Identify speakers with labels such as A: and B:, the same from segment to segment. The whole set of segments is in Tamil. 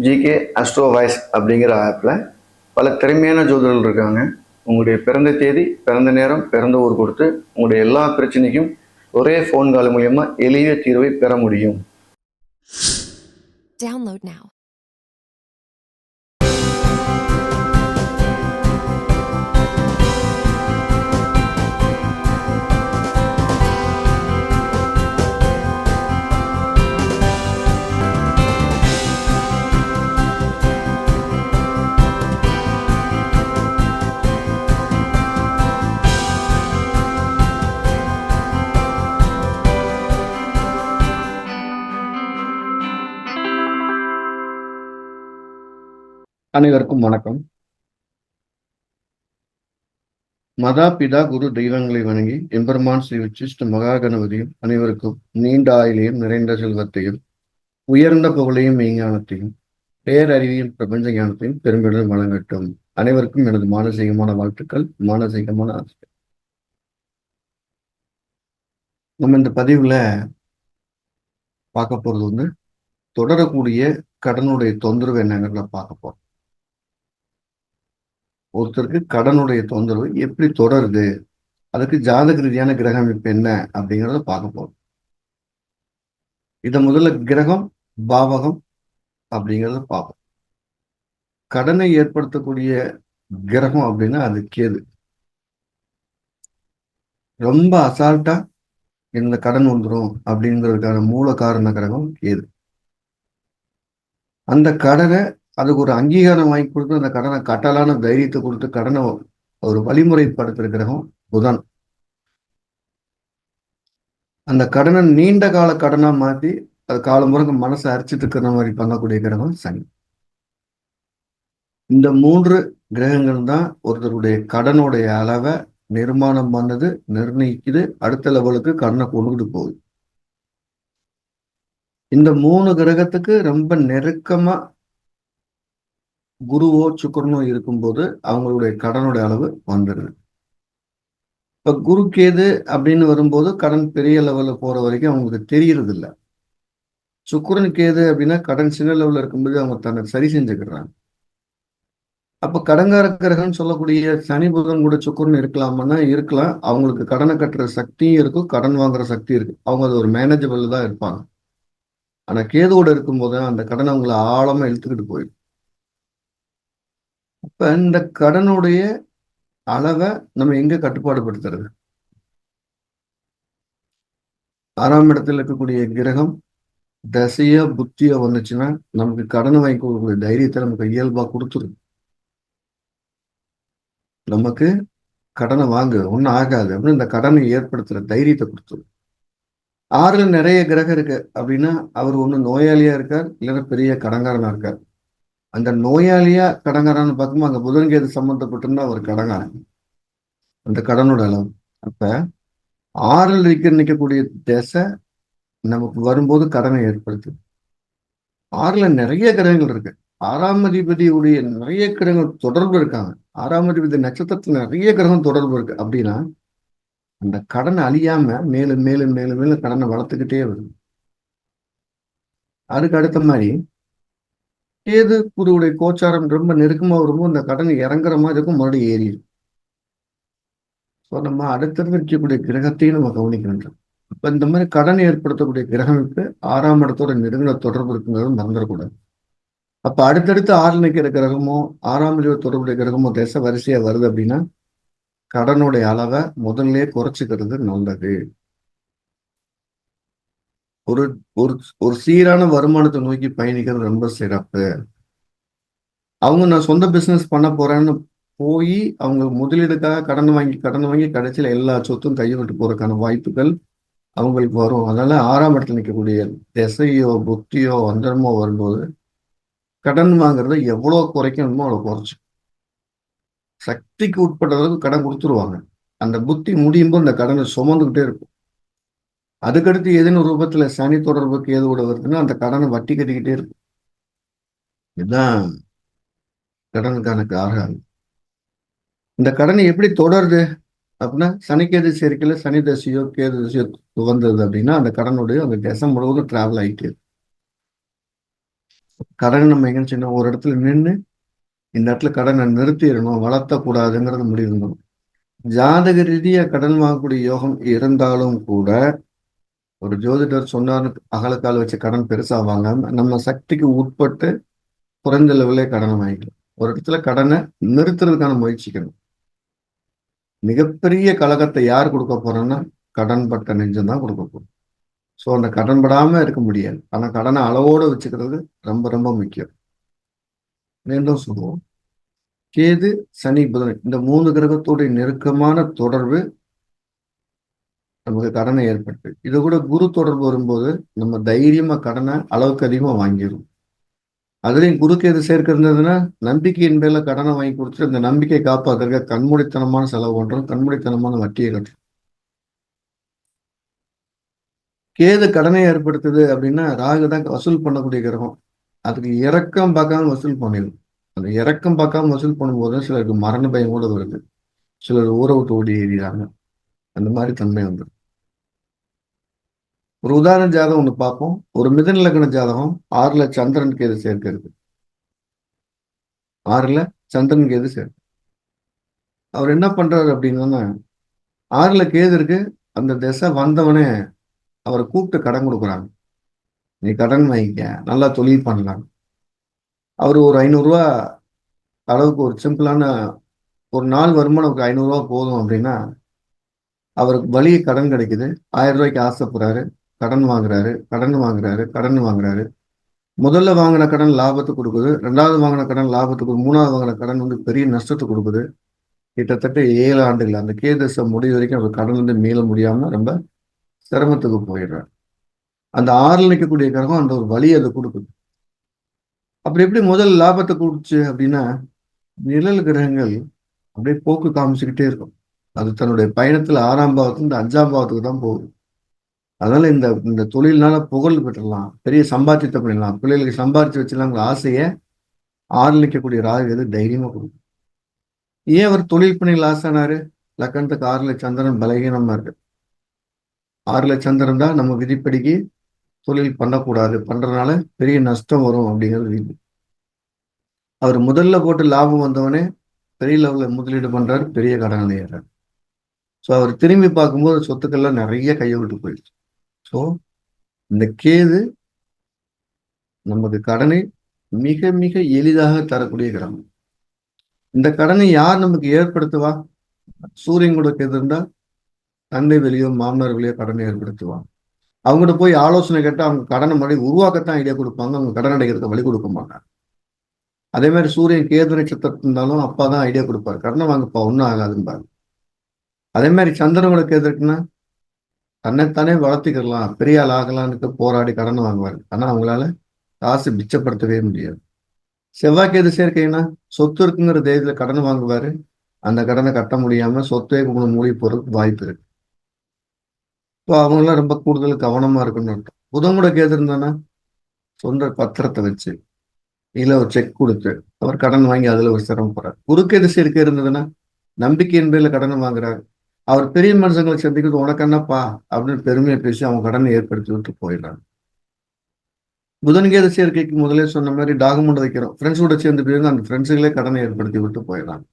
A: ஜிகே அஸ்ட்ரோ வாய்ஸ் அப்படிங்கிற ஆப்பில் பல திறமையான ஜோதிடர்கள் இருக்காங்க உங்களுடைய பிறந்த தேதி பிறந்த நேரம் பிறந்த ஊர் கொடுத்து உங்களுடைய எல்லா பிரச்சனைக்கும் ஒரே ஃபோன் கால் மூலயமா எளிய தீர்வை பெற முடியும்
B: Download now.
C: அனைவருக்கும் வணக்கம். மதா பிதா குரு தெய்வங்களை வணங்கி எம்பெருமான் ஸ்ரீ உச்சிஷ்ட மகா கணபதியும் அனைவருக்கும் நீண்ட ஆயிலையும் நிறைந்த செல்வத்தையும் உயர்ந்த புகழையும் மெய்ஞானத்தையும் பேரறிவியல் பிரபஞ்ச ஞானத்தையும் பெரும்பிடம் வழங்கட்டும். அனைவருக்கும் எனது மானசீகமான வாழ்த்துக்கள் மானசீகமான ஆசை நம்ம இந்த பதிவுல பார்க்க போறது வந்து தொடரக்கூடிய கடனுடைய தொந்தரவு என்னங்கிறத பார்க்க போறோம். ஒருத்தருக்கு கடனுடைய தொந்தரவு எப்படி தொடருது? அதுக்கு ஜாதக ரீதியான கிரக அமைப்பு என்ன? அப்படிங்கிறத பார்க்க போகிறோம் இதை முதல்ல கிரகம் பாவகம் அப்படிங்கிறத பார்ப்போம். கடனை ஏற்படுத்தக்கூடிய கிரகம் அப்படின்னா அது கேது. ரொம்ப அசால்ட்டா இந்த கடன் வந்துடும் அப்படிங்கிறதுக்கான மூல காரண கிரகம் கேது. அந்த கடனை அதுக்கு ஒரு அங்கீகாரம் வாங்கி கொடுத்து அந்த கடனை கட்டலான தைரியத்தை கொடுத்து கடனை ஒரு வழிமுறைப்படுத்துற கிரகம் புதன். அந்த கடனை நீண்ட கால கடனா மாத்தி அது காலம் முறைக்கு மனசை அரிச்சிட்டு இருக்கிற மாதிரி பண்ணக்கூடிய கிரகம் சனி. இந்த மூன்று கிரகங்கள் தான் ஒருத்தருடைய கடனுடைய அளவை நிர்மாணம் பண்ணது நிர்ணயிக்குது அடுத்த லெவலுக்கு கடனை கொண்டுகிட்டு போகுது. இந்த மூணு கிரகத்துக்கு ரொம்ப நெருக்கமா குருவோ சுக்கரனோ இருக்கும்போது அவங்களுடைய கடனுடைய அளவு வந்துடுது. இப்ப குரு கேது அப்படின்னு வரும்போது கடன் பெரிய லெவல்ல போற வரைக்கும் அவங்களுக்கு தெரியறது இல்லை சுக்கரன் கேது அப்படின்னா கடன் சின்ன லெவலில் இருக்கும்போது அவங்க தன்னை சரி செஞ்சுக்கிறாங்க. அப்ப கடங்கார கிரகம் சொல்லக்கூடிய சனி புதன் கூட சுக்கரன் இருக்கலாமான்னா இருக்கலாம். அவங்களுக்கு கடனை கட்டுற சக்தியும் இருக்கும் கடன் வாங்குற சக்தி இருக்கு அவங்க அது ஒரு மேனேஜபிள் தான் இருப்பாங்க. ஆனா கேதுவோட இருக்கும்போது அந்த கடனை அவங்கள ஆழமா இழுத்துக்கிட்டு போயிடும். இப்ப இந்த கடனுடைய அளவை நம்ம எங்க கட்டுப்பாடு படுத்துறது ஆறாம் இடத்துல இருக்கக்கூடிய கிரகம் தசையா புத்தியா வந்துச்சுன்னா நமக்கு கடனை வாங்கி கொடுக்கக்கூடிய தைரியத்தை நமக்கு இயல்பா கொடுத்துரும். நமக்கு கடனை வாங்கு ஒன்றும் ஆகாது. அப்படின்னு இந்த கடனை ஏற்படுத்துற தைரியத்தை கொடுத்துரும். ஆறுல நிறைய கிரகம் இருக்கு. அப்படின்னா அவர் ஒன்று நோயாளியா இருக்கார் இல்லைன்னா பெரிய கடங்காரனா இருக்கார். அந்த நோயாளியா கடங்காரன்னு பார்க்கும்போது அங்க புதன் கேது சம்மந்தப்பட்டிருந்தா அவர் கடங்காரன். அந்த கடனோட அளவு. அப்ப ஆறில் இருக்க நிற்கக்கூடிய திசை நமக்கு வரும்போது கடனை ஏற்படுத்துது. ஆறுல நிறைய கிரகங்கள் இருக்கு. ஆறாம் அதிபதியுடைய நிறைய கிரகங்கள் தொடர்பு இருக்காங்க. ஆறாம் அதிபதி நட்சத்திரத்துல நிறைய கிரகம் தொடர்பு இருக்கு. அப்படின்னா அந்த கடனை அழியாம மேலும் மேலும் மேலும் மேலும் கடனை வளர்த்துக்கிட்டே வருது. அதுக்கு அடுத்த மாதிரி கேது குருவுடைய கோச்சாரம் ரொம்ப நெருக்கமாக வரும்போது இந்த கடன் இறங்குற மாதிரி இருக்கும் மறுபடியும் ஏறிடும். ஸோ நம்ம அடுத்தடுத்து இருக்கக்கூடிய கிரகத்தையும் நம்ம கவனிக்கின்றோம் இப்போ இந்த மாதிரி கடன் ஏற்படுத்தக்கூடிய கிரகமைப்பு ஆறாம் இடத்தோட நெருங்கின தொடர்பு இருக்குங்கிறது மறந்துடக்கூடாது. அப்போ அடுத்தடுத்து ஆறு நிற்கிற கிரகமோ ஆறாம் இடத்தோட தொடர்புடைய கிரகமோ தேச வரிசையா வருது அப்படின்னா கடனுடைய அளவை முதல்ல குறைச்சிக்கிறது நல்லது. ஒரு ஒரு ஒரு சீரான வருமானத்தை நோக்கி பயணிக்கிறது ரொம்ப சிறப்பு. அவங்க நான் சொந்த பிசினஸ் பண்ண போறேன்னு போய் அவங்க முதலீடுக்காக கடன் வாங்கி கடன் வாங்கி கடைசியில் எல்லா சொத்தும் கையை விட்டு போறதுக்கான வாய்ப்புகள் அவங்களுக்கு வரும். அதனால ஆறாம் இடத்துல நிற்கக்கூடிய திசையோ புத்தியோ அந்தரமோ வரும்போது கடன் வாங்குறத எவ்வளோ குறைக்கணுமோ அவ்வளோ குறைச்சு. சக்திக்கு உட்பட்ட அளவுக்கு கடன் கொடுத்துருவாங்க. அந்த புத்தி முடியும் போது அந்த கடனை சுமந்துக்கிட்டே இருக்கும். அதுக்கடுத்து எதுன்னு ரூபத்துல சனி தொடர்புக்கு எது கூட வருதுன்னா அந்த கடனை வட்டி கட்டிக்கிட்டே இருக்கு இதுதான் கடனுக்கான காரணம். இந்த கடனை எப்படி தொடருது? அப்படின்னா சனிக்கேது சேர்க்கையில சனி தசையோ கேது தசையோ துவந்தது அப்படின்னா அந்த கடனுடைய அந்த திசை முழுவதும் டிராவல் ஆகிட்டு கடன் நம்ம எங்கன்னு சொன்னா ஒரு இடத்துல நின்று இந்த இடத்துல கடனை நிறுத்திடணும் வளர்த்தக்கூடாதுங்கிறது முடிவு ஜாதக ரீதியா கடன் வாங்கக்கூடிய யோகம் இருந்தாலும் கூட ஒரு ஜோதிடர் சொன்னார் அகலக்கால் வச்சு கடன் பெருசா வாங்காம நம்ம சக்திக்கு உட்பட்டு குறைந்த லெவலே கடனை வாங்கிக்கலாம் ஒரு இடத்துல கடனை நிறுத்துறதுக்கான முயற்சிக்கணும். மிகப்பெரிய கழகத்தை யார் கொடுக்க போறோம்னா கடன் பட்ட நெஞ்சம் தான் கொடுக்க போறோம். ஸோ அந்த கடன் இருக்க முடியாது. ஆனால் கடனை அளவோடு வச்சுக்கிறது ரொம்ப ரொம்ப முக்கியம். மீண்டும் சொல்லுவோம். கேது சனி புதன் இந்த மூணு கிரகத்தோடைய நெருக்கமான தொடர்பு நமக்கு கடனை ஏற்பட்டு. இது கூட குரு தொடர்பு வரும்போது நம்ம தைரியமா கடனை அளவுக்கு அதிகமா வாங்கிடும் அதுலயும் குருக்கு எது சேர்க்கிறதுனா நம்பிக்கையின் பேரில் கடனை வாங்கி கொடுத்துட்டு அந்த நம்பிக்கையை காப்பாத்துறதுக்கு கண்மூடித்தனமான செலவு பண்ணுறோம் கண்மூடித்தனமான வட்டியை கட்டுறோம். கேது கடனை ஏற்படுத்துது அப்படின்னா ராகு தான் வசூல் பண்ணக்கூடிய கிரகம். அதுக்கு இறக்கம் பார்க்காம வசூல் பண்ணிடும். அந்த இறக்கம் பார்க்காம வசூல் பண்ணும்போது சிலருக்கு மரண பயம் கூட வருது. சிலர் ஊரை விட்டு ஓடி ஏறிறாங்க அந்த மாதிரி தன்மை வந்துடும் ஒரு உதாரண ஜாதகம் ஒன்று பார்ப்போம். ஒரு மிதன் லக்ன ஜாதகம் ஆறுல சந்திரன் கேது சேர்க்கிறது. ஆறுல சந்திரன் கேது சேர்க்கு அவர் என்ன பண்றாரு அப்படின்னா ஆறுல கேது இருக்கு. அந்த திசை வந்தவனே அவரை கூப்பிட்டு கடன் கொடுக்குறாங்க. நீ கடன் வாங்கிக்க நல்லா தொழில் பண்ணலாம். அவர் ஒரு ஐநூறுரூவா அளவுக்கு ஒரு சிம்பிளான ஒரு நாள் வருமானம் ஐநூறுரூவா போதும் அப்படின்னா அவருக்கு வழிய கடன் கிடைக்குது. ஆயிரம் ரூபாய்க்கு ஆசைப்படுறாரு கடன் வாங்குறாரு. கடன் வாங்குறாரு. கடன் வாங்குறாரு. முதல்ல வாங்கின கடன் லாபத்தை கொடுக்குது. ரெண்டாவது வாங்கின கடன் லாபத்துக்கு மூணாவது வாங்கின கடன் வந்து பெரிய நஷ்டத்தை கொடுக்குது. கிட்டத்தட்ட ஏழு ஆண்டுகள். அந்த கேதசை முடிவு வரைக்கும் அவர் கடன் வந்து மீள முடியாமல் ரொம்ப சிரமத்துக்கு போயிடுறார். அந்த ஆறில் நிற்கக்கூடிய கிரகம் அந்த ஒரு வழி அதை கொடுக்குது. அப்படி எப்படி முதல் லாபத்தை கொடுச்சு அப்படின்னா நிழல் கிரகங்கள் அப்படியே போக்கு காமிச்சுக்கிட்டே இருக்கும். அது தன்னுடைய பயணத்துல ஆறாம் பாவத்துல அஞ்சாம் பாவத்துக்கு தான் போகுது. அதனால இந்த இந்த தொழில்னால புகழ் பெற்றலாம் பெரிய சம்பாத்தியத்தை பண்ணிடலாம். பிள்ளைகளுக்கு சம்பாதிச்சு வச்சிடலாங்கிற ஆசையை ஆறில் ராகு எது தைரியமா கொடுக்கும். ஏன் அவர் தொழில் பண்ணி லாஸ் ஆனாரு லக்கணத்துக்கு ஆறுல சந்திரன் பலகீனமா இருக்கு. ஆறுல சந்திரன் தான் நம்ம விதிப்படிக்கு தொழில் பண்ணக்கூடாது. பண்றதுனால பெரிய நஷ்டம் வரும் அப்படிங்கிறது விதி அவர் முதல்ல போட்டு லாபம் வந்தவனே பெரிய லெவலில் முதலீடு பண்றாரு பெரிய கடன் அடையிறாரு ஸோ அவர் திரும்பி பார்க்கும்போது சொத்துக்கள்லாம் நிறைய கையை விட்டு போயிடுச்சு. ஸோ இந்த கேது நமக்கு கடனை மிக மிக எளிதாக தரக்கூடிய கிரகம். இந்த கடனை யார் நமக்கு ஏற்படுத்துவா? சூரியன் கூட கேது இருந்தால் தந்தை வெளியோ மாமனார் வெளியோ கடனை ஏற்படுத்துவாங்க அவங்ககிட்ட போய் ஆலோசனை கேட்டால் அவங்க கடனை மறுபடி உருவாக்கத்தான் ஐடியா கொடுப்பாங்க. அவங்க கடன் அடைக்கிறதுக்கு வழி கொடுக்க மாட்டாங்க. அதே மாதிரி சூரியன் கேது நட்சத்திரம் இருந்தாலும் அப்பா தான் ஐடியா கொடுப்பாரு. கடனை வாங்கப்பா ஒன்றும் பாருங்க அதே மாதிரி சந்திரன் கூட இருக்குன்னா தன்னைத்தானே வளர்த்துக்கிடலாம் பெரிய ஆள் ஆகலான்னு போராடி கடன் வாங்குவார். ஆனா அவங்களால காசு மிச்சப்படுத்தவே முடியாது. செவ்வாய்க்கு எது சேர்க்கைன்னா சொத்து இருக்குங்கிற தைரியத்தில் கடன் வாங்குவாரு. அந்த கடனை கட்ட முடியாம சொத்தே மூடி போறதுக்கு வாய்ப்பு இருக்கு. இப்போ அவங்களாம் ரொம்ப கூடுதல் கவனமா இருக்கணும் அர்த்தம். புதன் கூட கேது இருந்தானா சொந்த பத்திரத்தை வச்சு இல்லை ஒரு செக் கொடுத்து அவர் கடன் வாங்கி அதுல ஒரு சிரமப்படுறார் குறுக்கெது சேர்க்கை இருந்ததுன்னா நம்பிக்கையின் பேரில் கடன் வாங்குறாரு. அவர் பெரிய மனுஷங்களை சந்திக்கிறது உனக்கு என்னப்பா? அப்படின்னு பெருமையை பேசி அவங்க கடனை ஏற்படுத்தி விட்டு போயிடுறாங்க. புதன்கேத சேர்க்கைக்கு முதலே சொன்ன மாதிரி டாக்குமெண்ட் வைக்கிறோம். ஃப்ரெண்ட்ஸ் கூட சேர்ந்து போயிருந்து அந்த ஃப்ரெண்ட்ஸுகளே கடனை ஏற்படுத்தி விட்டு போயிடுறாங்க.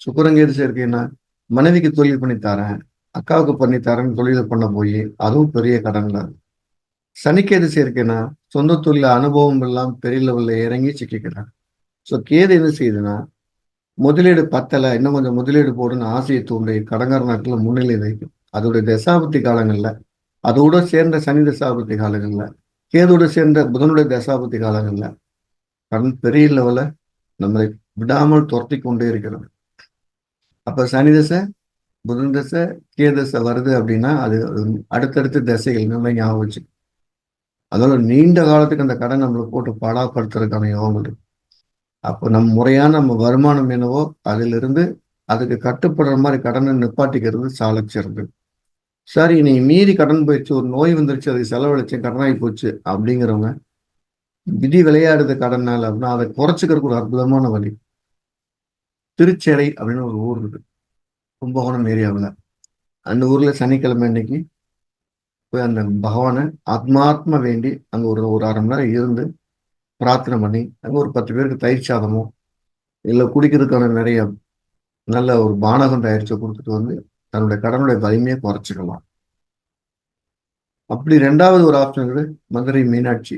C: சுக்கரங்கேது சேர்க்கைன்னா மனைவிக்கு தொழில் பண்ணி தரேன் அக்காவுக்கு பண்ணி தரேன்னு தொழிலை பண்ண போய் அதுவும் பெரிய கடன்ல. சனிக்கேது சேர்க்கைன்னா சொந்த தொழில அனுபவம் எல்லாம் பெரிய லெவல்ல இறங்கி சிக்கிக்கிறாங்க ஸோ கேது என்ன செய்யுதுன்னா முதலீடு பத்தலை இன்னும் கொஞ்சம் முதலீடு போடுன்னு ஆசையை தூண்டி கடங்கார நாட்டில் முன்னிலை வைக்கும் அதோடைய தசாபத்தி காலங்கள்ல அதோட சேர்ந்த சனி தசாபத்தி காலங்கள்ல கேதோட சேர்ந்த புதனுடைய தசாபத்தி காலங்கள்ல கடன் பெரிய லெவலில் நம்மளை விடாமல் துரத்தி கொண்டே இருக்கிறது. அப்ப சனி தசை புதன் தசை கே தசை வருது அப்படின்னா அது அடுத்தடுத்த தசைகள் நல்லா ஞாபகம் வச்சு அதோட நீண்ட காலத்துக்கு அந்த கடன் நம்மளை போட்டு பாடாப்படுத்துறதுக்கான யோகம் இருக்கு அப்போ நம்ம முறையான நம்ம வருமானம் என்னவோ அதிலிருந்து அதுக்கு கட்டுப்படுற மாதிரி கடனை நிப்பாட்டிக்கிறது சாலச்சிறந்து சரி நீ மீறி கடன் போயிடுச்சு ஒரு நோய் வந்துருச்சு அதுக்கு செலவழிச்சு கடனாகி போச்சு அப்படிங்கிறவங்க விதி விளையாடுது கடனால் அப்படின்னா அதை குறைச்சிக்கிறதுக்கு ஒரு அற்புதமான வழி. திருச்சேரை அப்படின்னு ஒரு ஊர் இருக்கு. கும்பகோணம் ஏரியாவில். அந்த ஊரில் சனிக்கிழமை அன்னைக்கு போய் அந்த பகவானை ஆத்மாத்மா வேண்டி அங்கே ஒரு ஒரு அரை மணி நேரம் இருந்து பிரார்த்தனை பண்ணி அங்கே ஒரு பத்து பேருக்கு தயிர் சாதமோ இல்லை குடிக்கிறதுக்கான நிறைய நல்ல ஒரு பானகம் தயாரித்து கொடுத்துட்டு வந்து தன்னுடைய கடனுடைய வலிமையை குறைச்சிக்கலாம். அப்படி ரெண்டாவது ஒரு ஆப்ஷன் இருக்குது மதுரை மீனாட்சி.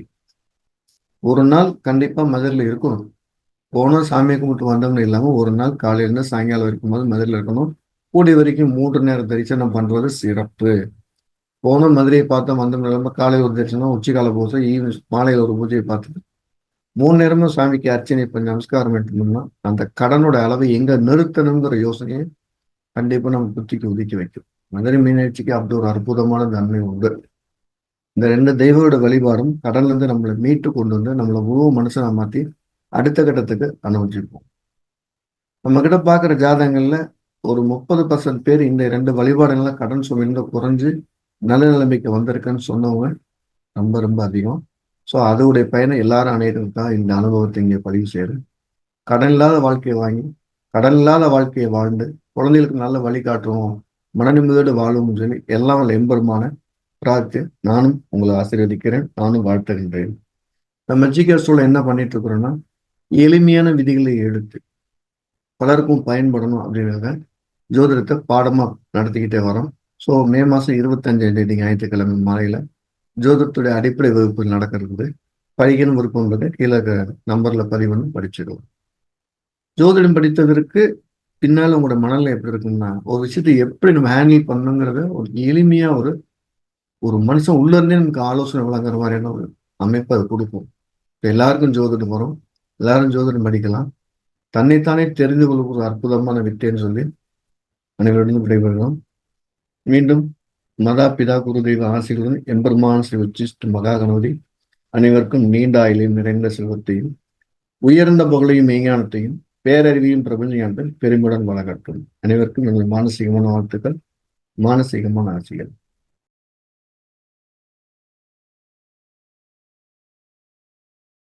C: ஒரு நாள் கண்டிப்பாக மதுரையில் இருக்கணும். போனோம் சாமியை கும்பிட்டு வந்தோம்னு இல்லாமல் ஒரு நாள் காலையிலேருந்து சாயங்காலம் வரைக்கும் போது மதுரையில் இருக்கணும். கூடிய வரைக்கும் மூன்று நேரம் தரிசனம் பண்ணுறது சிறப்பு. போனோம் மதுரையை பார்த்தோம் வந்தோம் இல்லாமல் காலையில் ஒரு தரிசனம் உச்சிக்கால பூஜை ஈவினிங் மாலையில் ஒரு பூஜையை பார்த்துட்டு மூணு நேரமும் சாமிக்கு அர்ச்சனை பண்ணி நமஸ்காரம் பண்ணிட்டோம்னா அந்த கடனோட அளவை எங்க நிறுத்தணுங்கிற யோசனையை கண்டிப்பா நம்ம புத்திக்கு ஒதுக்கி வைக்கும். மதுரை மீனாட்சிக்கு அப்படி ஒரு அற்புதமான தன்மை உண்டு. இந்த ரெண்டு தெய்வங்களோட வழிபாடும் கடல்ல இருந்து நம்மளை மீட்டு கொண்டு வந்து நம்மளை முழு மனசை மாத்தி அடுத்த கட்டத்துக்கு அனுபவிச்சிருப்போம். நம்ம கிட்ட பாக்குற ஜாதகங்கள்ல ஒரு முப்பது பர்சன்ட் பேர் இந்த ரெண்டு வழிபாடுகள்ல கடன் சுமையில குறைஞ்சு நல்ல நிலைமைக்கு வந்திருக்குன்னு சொன்னவங்க ரொம்ப ரொம்ப அதிகம். ஸோ அதோடைய பயனை எல்லாரும் அணையிறதுக்காக இந்த அனுபவத்தை இங்கே பதிவு செய்கிறேன் கடன் இல்லாத வாழ்க்கையை வாங்கி கடன் இல்லாத வாழ்க்கையை வாழ்ந்து குழந்தைகளுக்கு நல்ல வழிகாட்டுவோம் மனநிம்மதியோடு வாழும் சொல்லி எல்லாம் வல்ல எம்பெருமான பிரார்த்தி நானும் உங்களை ஆசீர்வதிக்கிறேன் நானும் வாழ்த்துகின்றேன். நம்ம ஜிகேஸ்டோல என்ன பண்ணிட்டு இருக்கிறோம்னா எளிமையான விதிகளை எடுத்து பலருக்கும் பயன்படணும் அப்படிங்கிறத ஜோதிடத்தை பாடமாக நடத்திக்கிட்டே வரோம். ஸோ மே மாதம் இருபத்தஞ்சாம் தேதி ஞாயிற்றுக்கிழமை மாலையில் ஜோதிடத்துடைய அடிப்படை வகுப்பில் நடக்கிறது. படிக்கணும் விருப்பம்ன்றது கீழே நம்பர்ல பதிவுன்னு படிச்சிடுவோம் ஜோதிடம் படித்ததற்கு பின்னால் உங்களோட மனநிலை எப்படி இருக்குன்னா ஒரு விஷயத்தை எப்படி நம்ம ஹேண்டில் பண்ணுங்கிறத ஒரு எளிமையா ஒரு ஒரு மனுஷன் உள்ள இருந்தே நமக்கு ஆலோசனை வழங்குற மாதிரியான ஒரு அமைப்பு அது கொடுக்கும். இப்போ எல்லாருக்கும் ஜோதிடம் வரும். எல்லாரும் ஜோதிடம் படிக்கலாம். தன்னைத்தானே தெரிந்து கொள்ள ஒரு அற்புதமான வித்தைன்னு சொல்லி அனைவருடன் விடைபெறுகிறோம். மீண்டும் மதா பிதா குருதெய்வ ஆசைகளுடன் எம்பெருமான ஸ்ரீ உச்சிஷ்ட மகா கணபதி அனைவருக்கும் நீண்ட ஆயிலையும் நிறைந்த செல்வத்தையும் உயர்ந்த புகழையும் மெய்ஞானத்தையும் பேரறிவியும் பிரபஞ்ச ஞானத்தில் பெருமையுடன் வழங்கட்டும். அனைவருக்கும் எங்கள் மானசீகமான வாழ்த்துக்கள் மானசீகமான ஆசைகள்.